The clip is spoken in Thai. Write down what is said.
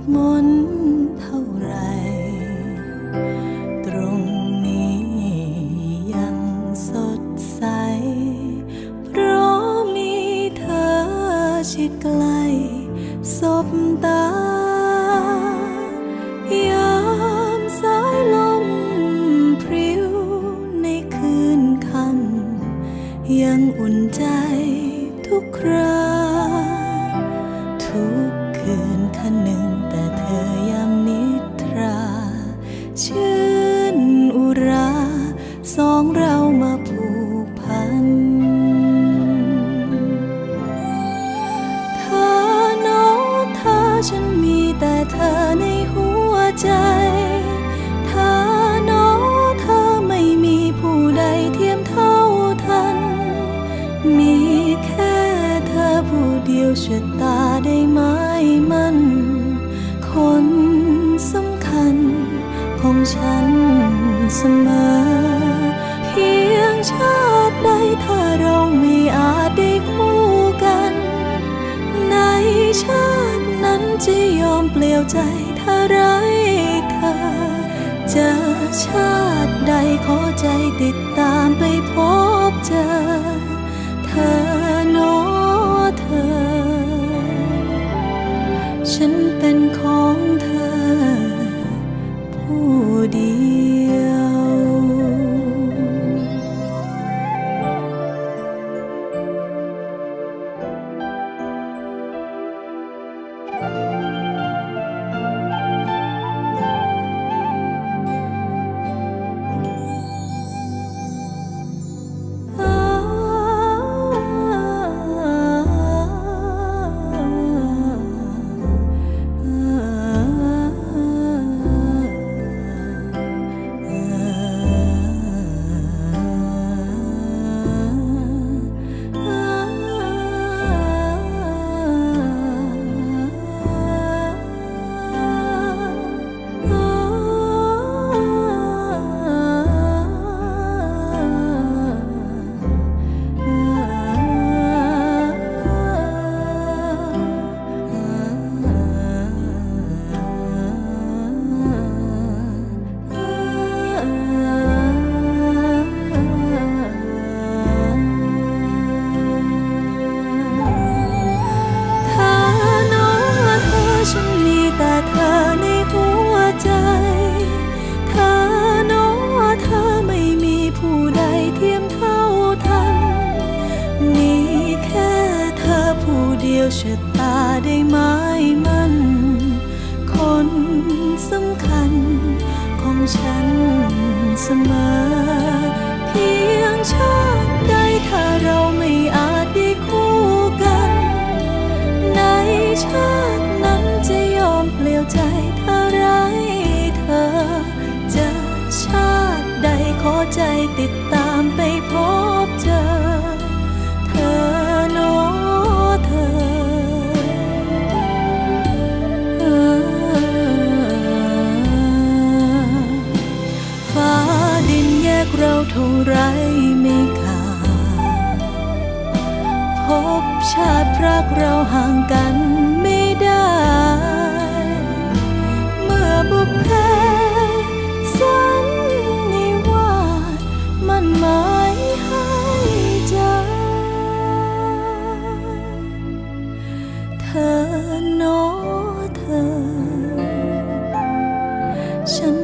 ดมนเท่าไร ตรงนี้ยังสดใส เพราะมีเธอชิดใกล้สบตายามสายลมพริ้วในคืนคำยังอุ่นใจทุกคราทุก คืนคันหนึ่งแต่เธอยามนิทรา ชื่นอุรา สองเรา เดียวชะตาได้ไหมมันคนสำคัญของฉันเสมอ เพียงชาติใดถ้าเราไม่อาจได้คู่กัน ในชาตินั้นจะยอมเปลี่ยวใจถ้าไร้เธอจอชาติใดขอใจติดตามไปพบเจอ ผู้เชะตาได้ไหมมันคนสำคัญของฉันเสมอ เพียงชาติใดถ้าเราไม่อาจได้คู่กัน ในชาติ เราเท่าไรไม่ขาดพบชาติรักเราห่างกันไม่ได้ เมื่อบุพเพสันนิวาสมันหมายให้ใจ เธอโนเธอฉัน